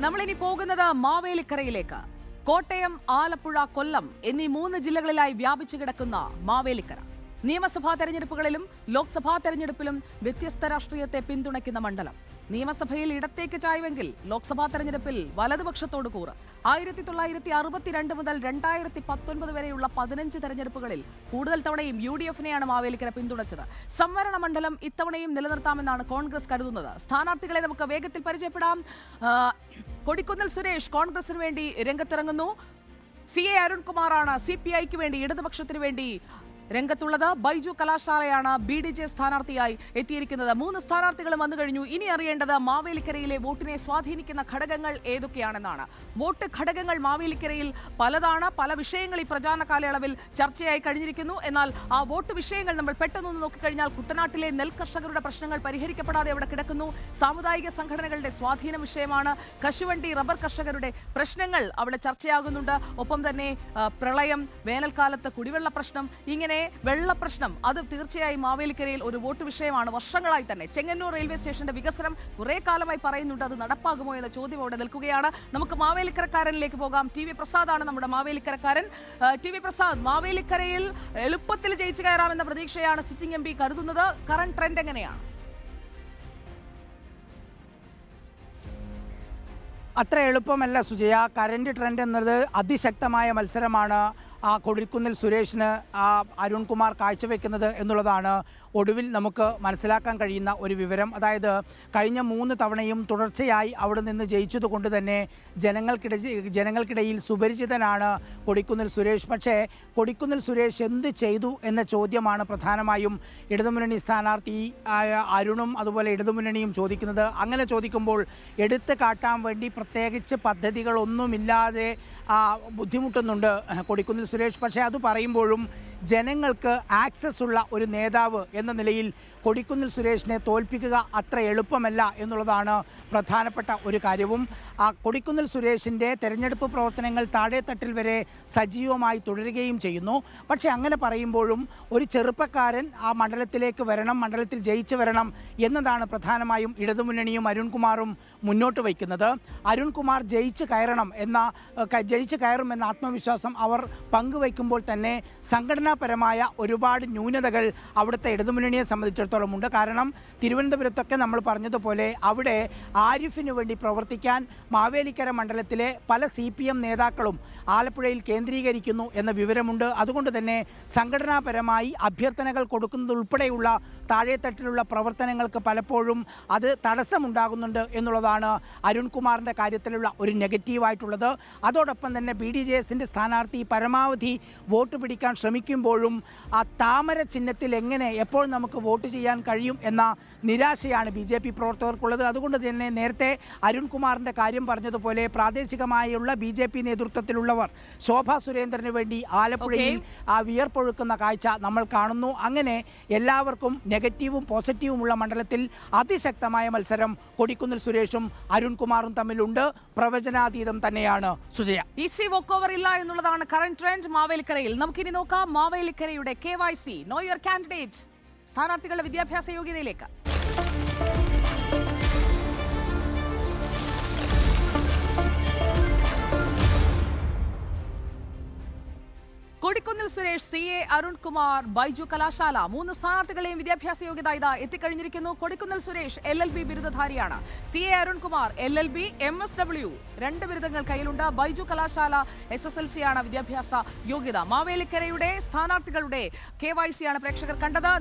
നമ്മളിനി പോകുന്നത് മാവേലിക്കരയിലേക്ക്. കോട്ടയം ആലപ്പുഴ കൊല്ലം എന്നീ മൂന്ന് ജില്ലകളിലായി വ്യാപിച്ചു കിടക്കുന്ന മാവേലിക്കര. നിയമസഭാ തെരഞ്ഞെടുപ്പുകളിലും ലോക്സഭാ തെരഞ്ഞെടുപ്പിലും വ്യത്യസ്ത രാഷ്ട്രീയത്തെ പിന്തുണയ്ക്കുന്ന മണ്ഡലം. നിയമസഭയിൽ ഇടത്തേക്ക് ചായ്വെങ്കിൽ ലോക്സഭാ തെരഞ്ഞെടുപ്പിൽ വലതുപക്ഷത്തോട് കൂറ്. ആയിരത്തി തൊള്ളായിരത്തി അറുപത്തിരണ്ട് മുതൽ രണ്ടായിരത്തി പത്തൊൻപത് വരെയുള്ള പതിനഞ്ച് തെരഞ്ഞെടുപ്പുകളിൽ കൂടുതൽ തവണയും യു ഡി എഫിനെയാണ് മാവേലിക്കര പിന്തുണച്ചത്. സംവരണ മണ്ഡലം ഇത്തവണയും നിലനിർത്താമെന്നാണ് കോൺഗ്രസ് കരുതുന്നത്. സ്ഥാനാർത്ഥികളെ നമുക്ക് വേഗത്തിൽ പരിചയപ്പെടാം. കൊടിക്കുന്നിൽ സുരേഷ് കോൺഗ്രസിന് വേണ്ടി രംഗത്തിറങ്ങുന്നു. സി എ അരുൺകുമാറാണ് സി പി ഐക്ക് വേണ്ടി ഇടതുപക്ഷത്തിന് വേണ്ടി രംഗത്തുള്ളത് ബൈജു കലാശാലയാണ്. ബി ഡി ജെ സ്ഥാനാർത്ഥിയായി എത്തിയിരിക്കുന്നത്. മൂന്ന് സ്ഥാനാർത്ഥികളും വന്നു കഴിഞ്ഞു. ഇനി അറിയേണ്ടത് മാവേലിക്കരയിലെ വോട്ടിനെ സ്വാധീനിക്കുന്ന ഘടകങ്ങൾ ഏതൊക്കെയാണെന്നാണ്. വോട്ട് ഘടകങ്ങൾ മാവേലിക്കരയിൽ പലതാണ്. പല വിഷയങ്ങൾ ഈ പ്രചാരണ കാലയളവിൽ ചർച്ചയായി കഴിഞ്ഞിരിക്കുന്നു. എന്നാൽ ആ വോട്ട് വിഷയങ്ങൾ നമ്മൾ പെട്ടെന്നൊന്ന് നോക്കിക്കഴിഞ്ഞാൽ കുട്ടനാട്ടിലെ നെൽകർഷകരുടെ പ്രശ്നങ്ങൾ പരിഹരിക്കപ്പെടാതെ അവിടെ കിടക്കുന്നു. സാമുദായിക സംഘടനകളുടെ സ്വാധീന വിഷയമാണ്. കശുവണ്ടി റബ്ബർ കർഷകരുടെ പ്രശ്നങ്ങൾ അവിടെ ചർച്ചയാകുന്നുണ്ട്. ഒപ്പം തന്നെ പ്രളയം വേനൽക്കാലത്ത് കുടിവെള്ള പ്രശ്നം ഇങ്ങനെ വെള്ള പ്രശ്നം അത് തീർച്ചയായും മാവേലിക്കരയിൽ ഒരു വോട്ട് വിഷയമാണ് വർഷങ്ങളായി തന്നെ. ചെങ്ങന്നൂർ റെയിൽവേ സ്റ്റേഷന്റെ വികസനം കുറെ കാലമായി പറയുന്നുണ്ട് അത് നടപ്പാകുമോ എന്ന ചോദ്യം അവിടെ നിൽക്കുകയാണ്. നമുക്ക് മാവേലിക്കരക്കാരനിലേക്ക് പോകാം. ടി വി പ്രസാദാണ് നമ്മുടെ മാവേലിക്കരക്കാരൻ. ടി വി പ്രസാദ് മാവേലിക്കരയിൽ എളുപ്പത്തിൽ ജയിച്ചു കയറാമെന്ന പ്രതീക്ഷയാണ് സിറ്റിംഗ് എം പി കരുതുന്നത്. കറണ്ട് ട്രെൻഡ് എങ്ങനെയാണ്? അത്ര എളുപ്പമല്ല സുജയ. കറന്റ് ട്രെൻഡ് എന്നത് അതിശക്തമായ മത്സരമാണ്. ആ കൊടിക്കുന്നിൽ സുരേഷിന് ആ അരുൺകുമാർ കാഴ്ചവെക്കുന്നത് എന്നുള്ളതാണ് ഒടുവിൽ നമുക്ക് മനസ്സിലാക്കാൻ കഴിയുന്ന ഒരു വിവരം. അതായത് കഴിഞ്ഞ മൂന്ന് തവണയും തുടർച്ചയായി അവിടെ നിന്ന് ജയിച്ചതുകൊണ്ട് തന്നെ ജനങ്ങൾക്കിട ജനങ്ങൾക്കിടയിൽ സുപരിചിതനാണ് കൊടിക്കുന്നിൽ സുരേഷ്. പക്ഷേ കൊടിക്കുന്നിൽ സുരേഷ് എന്ത് ചെയ്തു എന്ന ചോദ്യമാണ് പ്രധാനമായും ഇടതുമുന്നണി സ്ഥാനാർത്ഥി അരുണും അതുപോലെ ഇടതുമുന്നണിയും ചോദിക്കുന്നത്. അങ്ങനെ ചോദിക്കുമ്പോൾ എടുത്ത് കാട്ടാൻ വേണ്ടി പ്രത്യേകിച്ച് പദ്ധതികളൊന്നുമില്ലാതെ ബുദ്ധിമുട്ടുന്നുണ്ട് കൊടിക്കുന്നിൽ സുരേഷ് പക്ഷേ അത് പറയുമ്പോഴും ജനങ്ങൾക്ക് ആക്സസ് ഉള്ള ഒരു നേതാവ് എന്ന നിലയിൽ കൊടിക്കുന്നിൽ സുരേഷിനെ തോൽപ്പിക്കുക അത്ര എളുപ്പമല്ല എന്നുള്ളതാണ് പ്രധാനപ്പെട്ട ഒരു കാര്യവും. ആ കൊടിക്കുന്നിൽ സുരേഷിന്റെ തെരഞ്ഞെടുപ്പ് പ്രവർത്തനങ്ങൾ താഴെത്തട്ടിൽ വരെ സജീവമായി തുടരുകയും ചെയ്യുന്നു. പക്ഷേ അങ്ങനെ പറയുമ്പോഴും ഒരു ചെറുപ്പക്കാരൻ ആ മണ്ഡലത്തിലേക്ക് വരണം മണ്ഡലത്തിൽ ജയിച്ചു വരണം എന്നതാണ് പ്രധാനമായും ഇടതുമുന്നണിയും അരുൺകുമാറും മുന്നോട്ട് വയ്ക്കുന്നത്. അരുൺകുമാർ ജയിച്ചു കയറണം എന്ന ജയിച്ചു കയറുമെന്ന ആത്മവിശ്വാസം അവർ പങ്കുവയ്ക്കുമ്പോൾ തന്നെ സംഘടനാപരമായ ഒരുപാട് ന്യൂനതകൾ അവിടുത്തെ ഇടതുമുന്നണിയെ സംബന്ധിച്ചിടത്തോളം ഉണ്ട്. കാരണം തിരുവനന്തപുരത്തൊക്കെ നമ്മൾ പറഞ്ഞതുപോലെ അവിടെ ആരിഫിന് വേണ്ടി പ്രവർത്തിക്കാൻ മാവേലിക്കര മണ്ഡലത്തിലെ പല സി പി എം നേതാക്കളും ആലപ്പുഴയിൽ കേന്ദ്രീകരിക്കുന്നു എന്ന വിവരമുണ്ട്. അതുകൊണ്ട് തന്നെ സംഘടനാപരമായി അഭ്യർത്ഥനകൾ കൊടുക്കുന്നതുൾപ്പെടെയുള്ള താഴെത്തട്ടിലുള്ള പ്രവർത്തനങ്ങൾക്ക് പലപ്പോഴും അത് തടസ്സമുണ്ടാകുന്നുണ്ട് എന്നുള്ളതാണ് അരുൺകുമാറിന്റെ കാര്യത്തിലുള്ള ഒരു നെഗറ്റീവായിട്ടുള്ളത്. അതോടൊപ്പം തന്നെ ബി ഡി ജെ എസിന്റെ സ്ഥാനാർത്ഥി പരമാവധി വോട്ട് പിടിക്കാൻ ശ്രമിക്കുമ്പോഴും ആ താമര ചിഹ്നത്തിൽ എങ്ങനെ എപ്പോൾ നമുക്ക് വോട്ട് ചെയ്യാൻ കഴിയും എന്ന നിരാശയാണ് ബി ജെ പി പ്രവർത്തകർക്കുള്ളത്. അതുകൊണ്ട് തന്നെ നേരത്തെ അരുൺകുമാറിന്റെ കാര്യം പറഞ്ഞതുപോലെ പ്രാദേശികമായുള്ള ബി ജെ പി നേതൃത്വത്തിലുള്ളവർ ശോഭാ സുരേന്ദ്രന് വേണ്ടി ആലപ്പുഴയിൽ ആ വിയർപ്പൊഴുക്കുന്ന കാഴ്ച നമ്മൾ കാണുന്നു. അങ്ങനെ എല്ലാവർക്കും നെഗറ്റീവും പോസിറ്റീവുമുള്ള മണ്ഡലത്തിൽ അതിശക്തമായ മത്സരം കൊടിക്കുന്നിൽ സുരേഷും അരുൺകുമാറും തമ്മിലുണ്ട്. പ്രവചനാതീതം തന്നെയാണ് സുജയ. വോക്ക് ഓവർ ഇല്ല എന്നുള്ളതാണ് കറന്റ് ട്രെൻഡ് മാവേലിക്കരയിൽ. നമുക്കിനി നോക്കാം മാവേലിക്കരയുടെ K Y C know your candidate. സ്ഥാനാർത്ഥികളുടെ വിദ്യാഭ്യാസ യോഗ്യതയിലേക്ക്. കൊടിക്കുന്നിൽ സുരേഷ് സി എ അരുൺകുമാർ ബൈജു കലാശാല മൂന്ന് സ്ഥാനാർത്ഥികളെയും വിദ്യാഭ്യാസ യോഗ്യത ഇതാ എത്തിക്കഴിഞ്ഞിരിക്കുന്നു. Kodikunnil Suresh L L B ബിരുദധാരിയാണ്. C A Arunkumar L L B M S W രണ്ട് ബിരുദങ്ങൾ കയ്യിലുണ്ട്. Baiju Kalashala S S L C ആണ് വിദ്യാഭ്യാസ യോഗ്യത. മാവേലിക്കരയുടെ സ്ഥാനാർത്ഥികളുടെ കെ വൈ സി ആണ് പ്രേക്ഷകർ കണ്ടത്.